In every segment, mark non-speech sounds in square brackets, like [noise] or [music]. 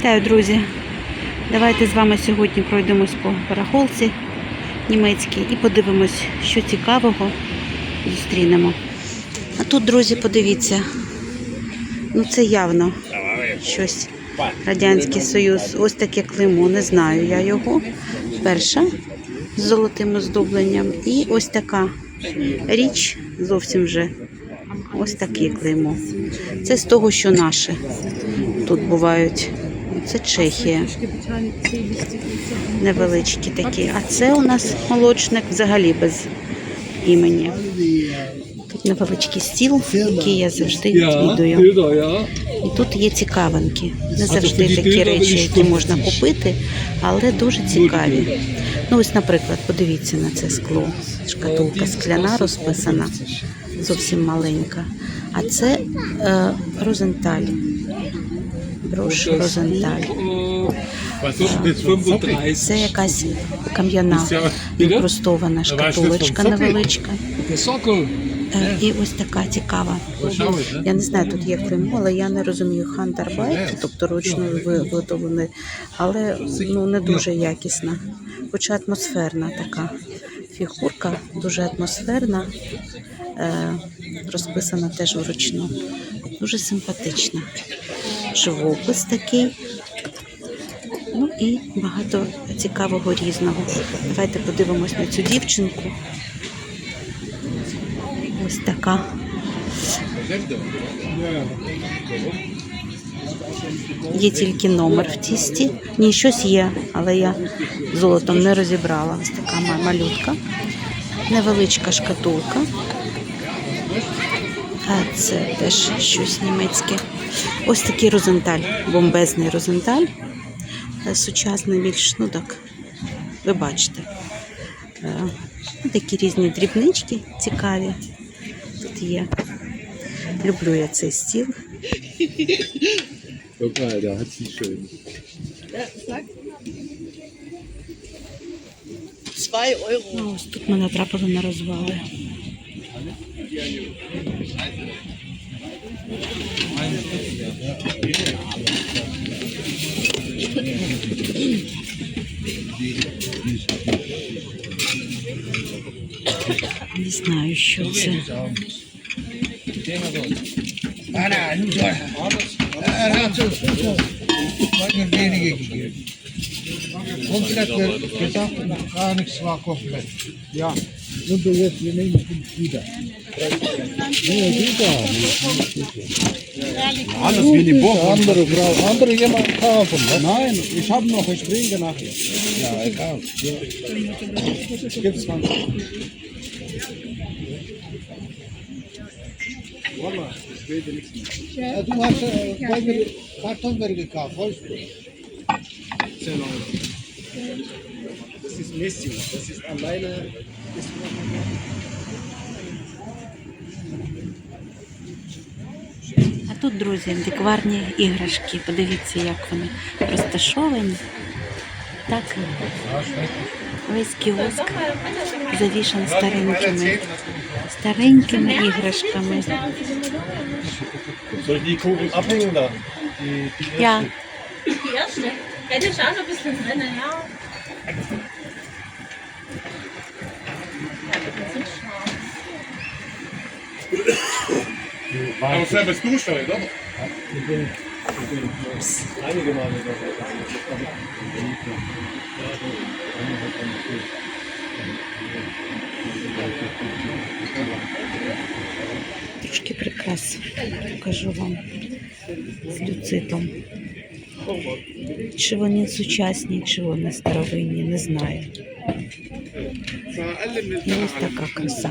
Вітаю, друзі! Давайте з вами сьогодні пройдемось по барахолці німецькій і подивимось, що цікавого зустрінемо. А тут, друзі, подивіться, ну це явно щось. Радянський Союз. Ось таке клеймо, не знаю я його. Перша з золотим оздобленням. І ось така річ зовсім вже ось таке клеймо. Це з того, що наше тут бувають. Це Чехія. Невеличкі такі. А це у нас молочник взагалі без імені. Тут невеличкий стіл, який я завжди відвідую. І тут є цікавинки. Не завжди такі речі, які можна купити, але дуже цікаві. Ну, ось, наприклад, подивіться на це скло. Шкатулка скляна розписана, зовсім маленька. А це е, Розенталь. Брош Розенталь. Was ist mit 35? Це якась кам'яна інкрустована шкатулочка невеличка. Е, І ось така цікава. Я не знаю, тут є клеймо, але я не розумію хандарбайт, тобто ручно ви- виготовлений, але ну не дуже якісна, хоча атмосферна така фігурка, дуже атмосферна, е, розписана теж вручну. Дуже симпатична. Живопис такий. Ну і багато цікавого різного. Давайте подивимось на цю дівчинку. Ось така. Є тільки номер в тісті. Ні, щось є, але я золотом не розібрала. Ось така малютка. Невеличка шкатулка. А це теж щось німецьке. Ось такий розенталь, бомбезний розенталь. Е, Сучасний більш, ну так, ви бачите. Е, ну, Такі різні дрібнички цікаві. Тут є. Люблю я цей стіл. Ну, ось тут мене трапили на розвали. This now is short. Ana, nu zor. Rahat ol. Bakın beni gidiyor. Kompletler, kitap, kanik sıva komplet. Ya, bunu da yemeği mümkün değil. Super. Ja, das will die Buch. Andere Frau, andere jemand kaufen. Ne? Nein, ich habe noch, ich bringe nachher. Ja, egal. Gibt's 20. Wallah, ich rede nichts mehr. Ja, du hast äh, bei mir Kartonberg gekauft, Wolfsburg. 10 Euro. Das ist Messing, das ist alleine. Ist тут, друзі, антикварні іграшки. Подивіться, як вони розташовані. Так, весь кіоск завішан старенькими, старенькими іграшками. Я Ja. Aber selber bist du? Einige Male. трошки прикрас покажу вам з люцитом. Чи вони сучасні, чи вони старовинні, не знаю. І ось така краса.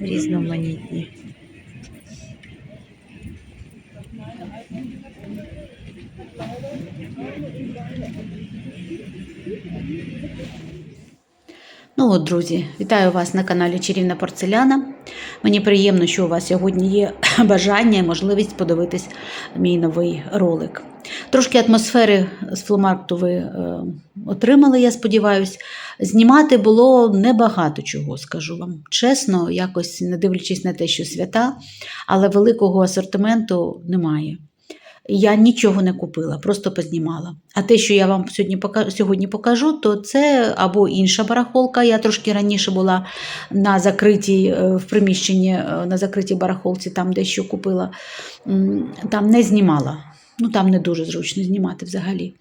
Різноманітні. Ну от, друзі, вітаю вас на каналі Чарівна Порцеляна. Мені приємно, що у вас сьогодні є [coughs] бажання і можливість подивитись мій новий ролик. Трошки атмосфери з фломаркту ви е, отримали, я сподіваюся. Знімати було небагато чого, скажу вам. Чесно, якось не дивлячись на те, що свята, але великого асортименту немає. я нічого не купила, просто познімала. А те, що я вам сьогодні сьогодні покажу, то це або інша барахолка. Я трошки раніше була на закритій е, в приміщенні е, на закритій барахолці, там дещо купила. Там не знімала. Ну там не дуже зручно знімати взагалі.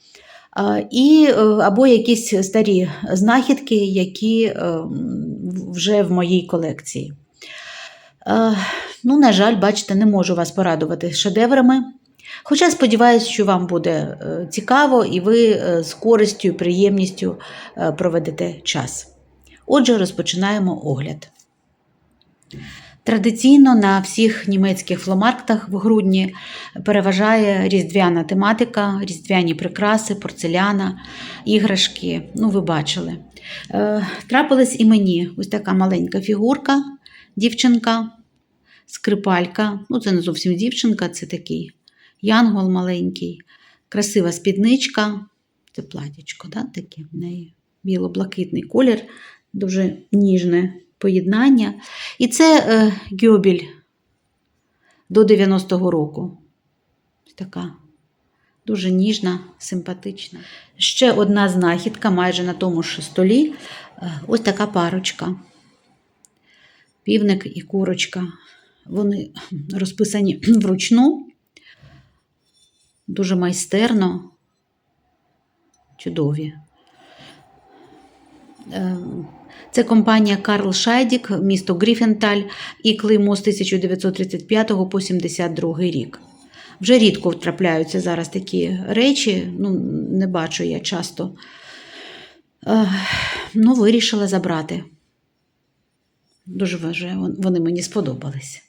І е, або якісь старі знахідки, які е, вже в моїй колекції. Ну, на жаль, бачите, не можу вас порадувати шедеврами. Хоча сподіваюся, що вам буде е, цікаво і ви з користю і приємністю проведете час. Отже, розпочинаємо огляд. Традиційно на всіх німецьких фломарктах в грудні переважає різдвяна тематика, різдвяні прикраси, порцеляна, іграшки. Ну, ви бачили. Е, Трапилась і мені ось така маленька фігурка, дівчинка, скрипалька. Ну, це не зовсім дівчинка, це такий янгол маленький, красива спідничка. Це платячко, да, таке в неї біло-блакитний колір, дуже ніжне поєднання. І це е, гьобіль до 90-го року. Така дуже ніжна, симпатична. Ще одна знахідка майже на тому ж столі. Е, ось така парочка. Півник і курочка. Вони розписані [clears throat] вручну, дуже майстерно, чудові. Це компанія Карл Шайдік, місто Гріфенталь і клеймо з 1935 по 72 рік. Вже рідко трапляються зараз такі речі, ну, не бачу я часто. Е, Ну, вирішила забрати. Дуже вже вони мені сподобались.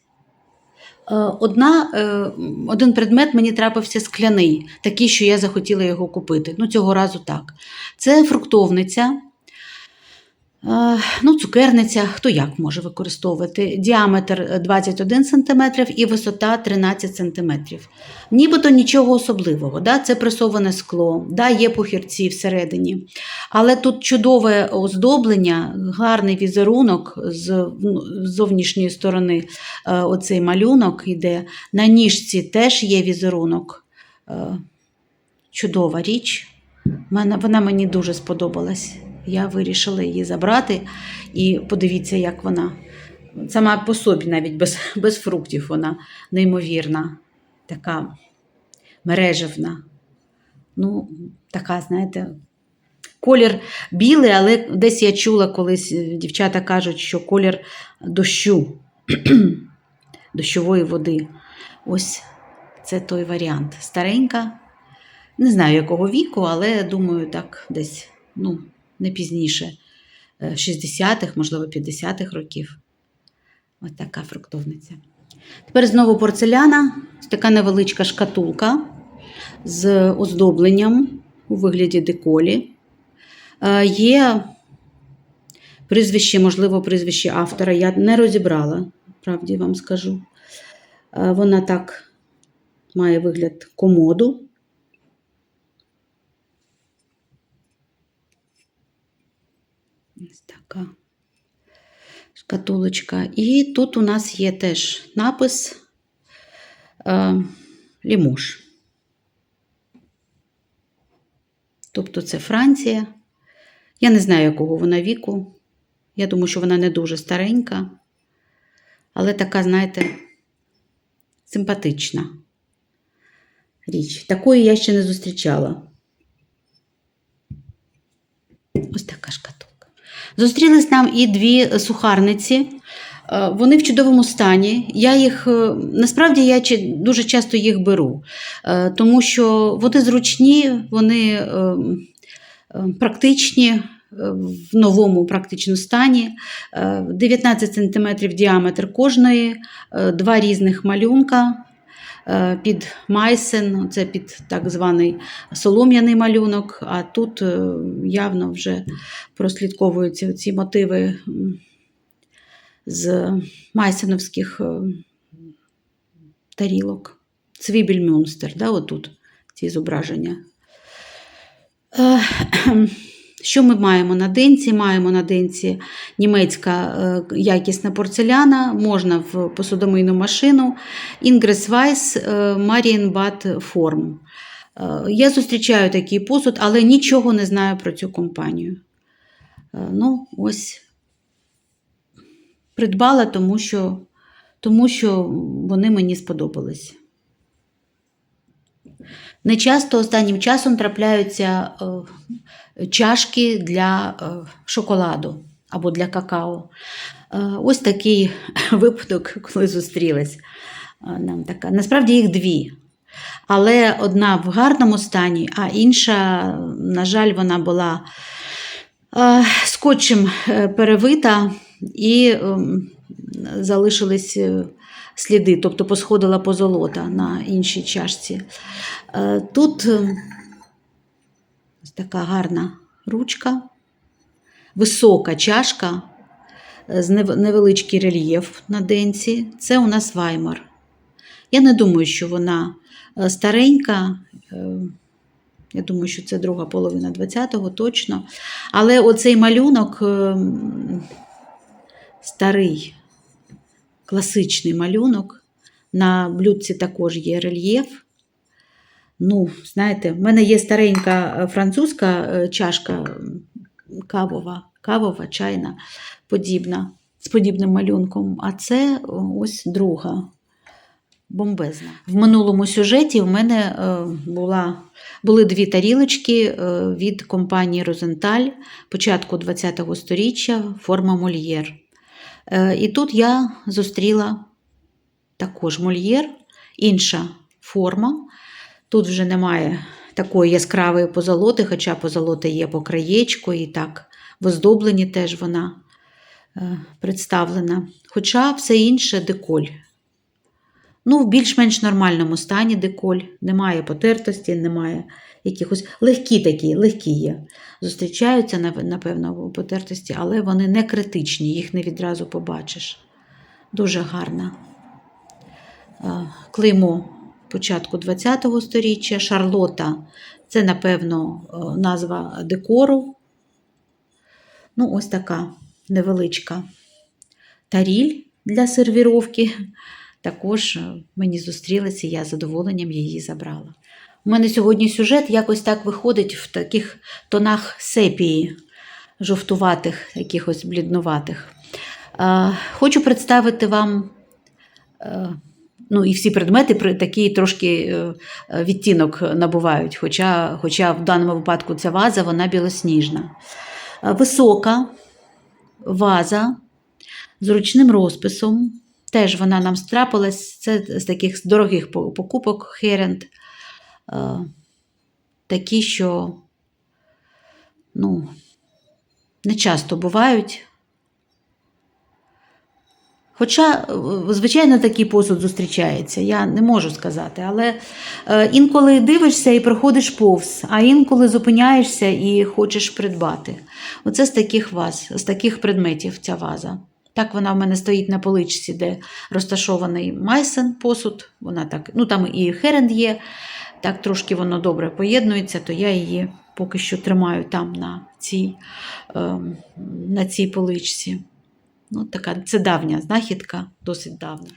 Е, Одна, е, один предмет мені трапився скляний, такий, що я захотіла його купити. Ну, цього разу так. Це фруктовниця, ну, цукерниця, хто як може використовувати. Діаметр 21 см і висота 13 см. Нібито нічого особливого. Да? Це пресоване скло, да, є похірці всередині. Але тут чудове оздоблення, гарний візерунок з ну, зовнішньої сторони. е, Оцей малюнок йде. На ніжці теж є візерунок. Е, Чудова річ. Вона мені дуже сподобалась. Я вирішила її забрати. І подивіться, як вона сама по собі, навіть без, без фруктів, вона неймовірна, така мережевна. Ну, така, знаєте, колір білий, але десь я чула колись е, дівчата кажуть, що колір дощу, [clears throat] дощової води. Ось це той варіант. Старенька. Не знаю, якого віку, але думаю, так десь ну, не пізніше е, 60-х, можливо, 50-х років. Ось така фруктовниця. Тепер знову порцеляна, така невеличка шкатулка з оздобленням у вигляді деколі. Е, Є прізвище, можливо, прізвище автора. Я не розібрала, правді вам скажу. Е, Вона так має вигляд комоду. Ось така шкатулочка. І тут у нас є теж напис е, Лімуш. Тобто це Франція. Я не знаю, якого вона віку. Я думаю, що вона не дуже старенька, але така, знаєте, симпатична річ. Такої я ще не зустрічала. Ось така шкатулка. Зустрілись нам і дві сухарниці. Е, Вони в чудовому стані. Я їх е, насправді я дуже часто їх беру, е, тому що вони зручні, вони практичні в новому практичному стані. Е, 19 см діаметр кожної, два різних малюнка. Е, Під майсен, це під так званий солом'яний малюнок, а тут е, явно вже прослідковуються ці мотиви з майсеновських е, тарілок. Цвібель Мюнстер, да, отут ці зображення. Е, Що ми маємо на денці? Маємо на денці німецька е, якісна порцеляна, можна в посудомийну машину. Інгрес Вайс Марієнбад Форм. Е, Я зустрічаю такий посуд, але нічого не знаю про цю компанію. Е, Ну, ось придбала, тому що, тому що вони мені сподобались. Не часто останнім часом трапляються е, чашки для е, шоколаду або для какао. Е, ось такий [laughs] випадок, коли зустрілись. Е, Нам така. Насправді їх дві. Але одна в гарному стані, а інша, на жаль, вона була скотчем перевита і ем, залишились сліди, тобто посходила позолота на іншій чашці. Тут е, ось така гарна ручка, висока чашка, е, з невеличкий рельєф на денці. Це у нас Ваймар. Я не думаю, що вона е, старенька. е, Я думаю, що це друга половина 20-го точно. Але оцей малюнок старий, класичний малюнок. На блюдці також є рельєф. Ну, знаєте, в мене є старенька е, французька е, чашка кавова, кавова, чайна, подібна, з подібним малюнком. А це ось друга. Бомбезна. В минулому сюжеті в мене е, була, були дві тарілочки е, від компанії Розенталь початку ХХ століття, форма Мольєр. Е, і тут я зустріла також мольєр, інша форма. Тут вже немає такої яскравої позолоти, хоча позолота є по краєчку, і так в оздобленні теж вона е, представлена. Хоча все інше деколь. Ну, в більш-менш нормальному стані деколь, немає потертості, немає якихось легкі такі, легкі є. Зустрічаються, напевно, потертості, але вони не критичні, їх не відразу побачиш. Дуже гарна. Е, Клеймо початку ХХ століття, Шарлота це, напевно, е, назва декору. Ну, ось така невеличка таріль для сервіровки. Також е, мені зустрілася, я з задоволенням її забрала. У мене сьогодні сюжет якось так виходить в таких тонах сепії, жовтуватих, якихось бліднуватих. Е, Хочу представити вам ну, і всі предмети при такий трошки е, е, відтінок набувають, хоча, хоча в даному випадку ця ваза вона білосніжна. Е, Висока ваза з ручним розписом. Теж вона нам страпилась. Це з таких дорогих покупок Херенд. Е, Такі, що ну, не часто бувають. Хоча, е, звичайно, такий посуд зустрічається, я не можу сказати. Але е, інколи дивишся і проходиш повз, а інколи зупиняєшся і хочеш придбати. Оце з таких ваз, з таких предметів ця ваза. Так вона в мене стоїть на поличці, де розташований майсен посуд. Вона так, ну там і херенд є. Так трошки воно добре поєднується, то я її поки що тримаю там на цій, ем, на цій поличці. Ну, така, це давня знахідка, досить давня.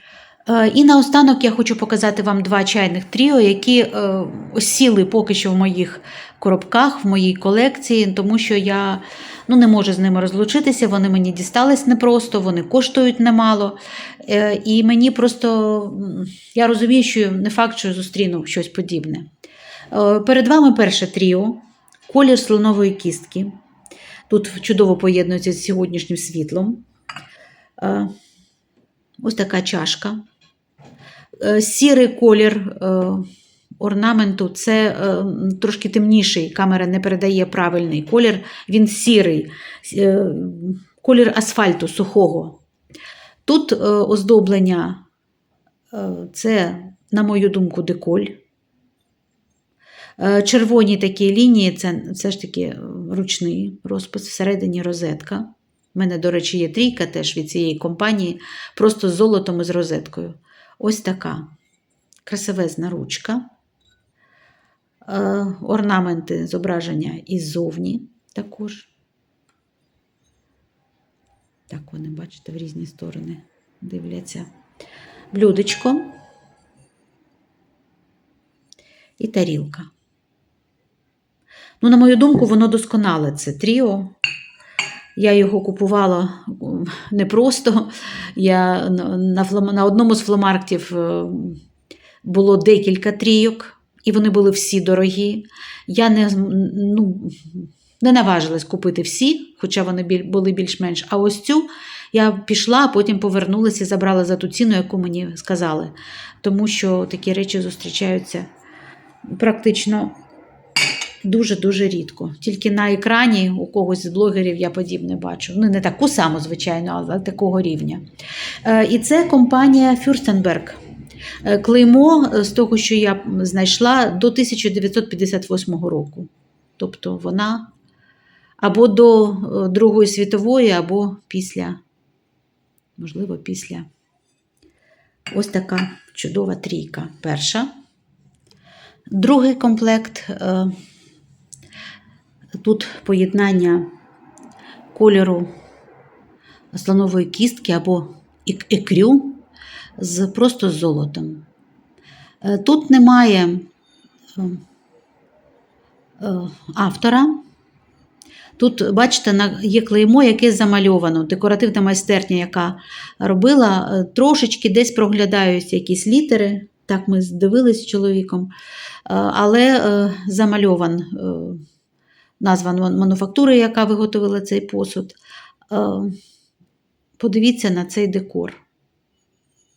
Е, І наостанок я хочу показати вам два чайних тріо, які е, осіли поки що в моїх коробках, в моїй колекції, тому що я ну, не можу з ними розлучитися. Вони мені дістались непросто, вони коштують немало. Е, І мені просто я розумію, що не факт, що зустріну щось подібне. Перед вами перше тріо, колір слонової кістки. Тут чудово поєднується з сьогоднішнім світлом. Е, Ось така чашка. Е, Сірий колір е, орнаменту це трошки темніший. Камера не передає правильний колір. Він сірий, колір асфальту сухого. Тут оздоблення це, на мою думку, деколь. Червоні такі лінії це все ж таки ручний розпис, всередині розетка. У мене, до речі, є трійка теж від цієї компанії, просто з золотом і з розеткою. Ось така красивезна ручка. Е, Орнаменти зображення іззовні. також. Так вони, бачите, в різні сторони дивляться. Блюдечко і тарілка. Ну, на мою думку, воно досконале. Це тріо. Я його купувала не просто. Я на, одному з фломарктів е, було декілька трійок, і вони були всі дорогі. Я не, ну, не наважилась купити всі, хоча вони були більш-менш. А ось цю я пішла, а потім повернулася і забрала за ту ціну, яку мені сказали. Тому що такі речі зустрічаються практично дуже-дуже рідко. Тільки на екрані у когось з блогерів я подібне бачу. Ну, не таку саму, звичайно, але такого рівня. Е, І це компанія. Е, Клеймо е, з того, що я знайшла, до 1958 року. Тобто вона або до е, Другої світової, або після, можливо, після. Ось така чудова трійка. Перша. Другий комплект. Тут поєднання кольору слонової кістки або ікрю з просто з золотом. Е, Тут немає е, е, автора. Тут, бачите, є клеймо, яке замальовано, декоративна майстерня, яка робила, трошечки десь проглядаються якісь літери. Так ми дивились з чоловіком, але замальован назва ман- мануфактури, яка виготовила цей посуд. Е, Подивіться на цей декор.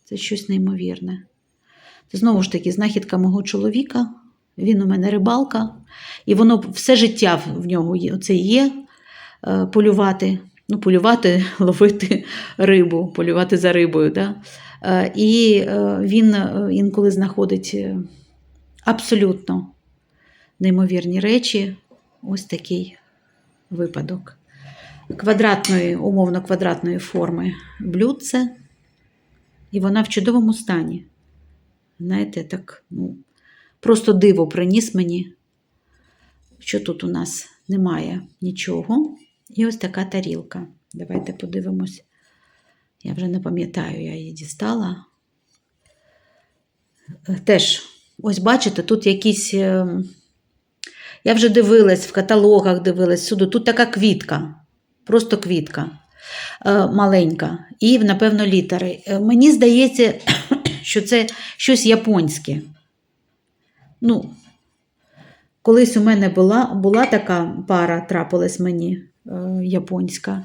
Це щось неймовірне. Це знову ж таки знахідка мого чоловіка. Він у мене рибалка, і воно все життя в нього є, це є е, полювати. Ну, полювати, [laughs] ловити рибу, полювати за рибою. Да? Е, І він інколи знаходить абсолютно неймовірні речі. Ось такий випадок. Квадратної, умовно квадратної форми блюдце, і вона в чудовому стані. Знаєте, так, ну, просто диво приніс мені, що тут у нас немає нічого. І ось така тарілка. Давайте подивимось. Я вже не пам'ятаю, я її дістала. Е, Теж, ось бачите, тут якісь. Я вже дивилась в каталогах, дивилась суду. Тут така квітка, просто квітка е, маленька. І, напевно, літери. Е, Мені здається, [coughs] що це щось японське. Ну, колись у мене була, була така пара, трапилась мені е, японська.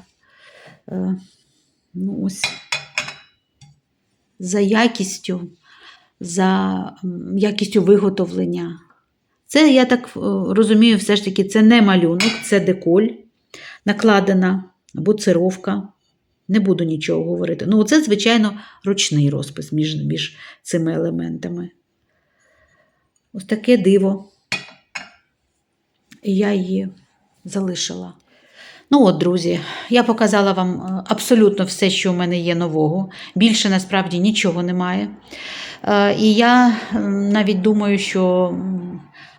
Ну, ось. За якістю, за якістю виготовлення. Це, я так е, розумію, все ж таки, це не малюнок, це деколь, накладена або цировка. Не буду нічого говорити. Ну, це, звичайно, ручний розпис між, між цими елементами. Ось таке диво. І я її залишила. Ну от, друзі, я показала вам е, абсолютно все, що в мене є нового. Більше насправді нічого немає. Е, І я навіть думаю, що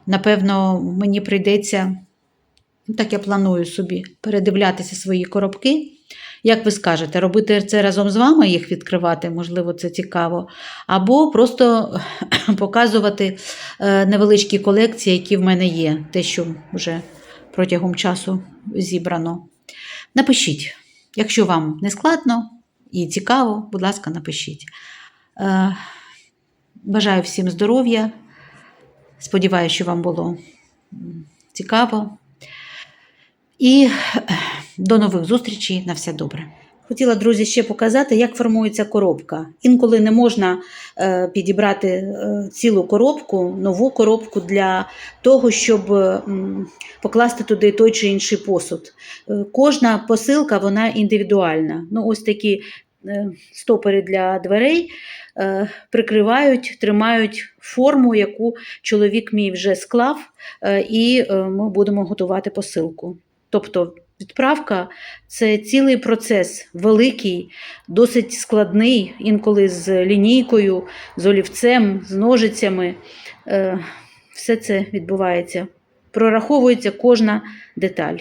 напевно мені прийдеться, ну, так я планую собі, передивлятися свої коробки. Як ви скажете, робити це разом з вами, їх відкривати, можливо, це цікаво, або просто [clears throat] показувати е, невеличкі колекції, які в мене є, те, що вже протягом часу зібрано. Напишіть, якщо вам не складно і цікаво, будь ласка, напишіть. Е, Бажаю всім здоров'я. Сподіваюся, що вам було цікаво. І до нових зустрічей. На все добре. Хотіла, друзі, ще показати, як формується коробка. Інколи не можна е, підібрати е, цілу коробку, нову коробку для того, щоб покласти туди той чи інший посуд. Е, кожна посилка вона індивідуальна. Ну, ось такі е, стопори для дверей е, прикривають, тримають форму, яку чоловік мій вже склав, е, і ми будемо готувати посилку. Тобто відправка це цілий процес, великий, досить складний, інколи з лінійкою, з олівцем, з ножицями. Все це відбувається. Прораховується кожна деталь.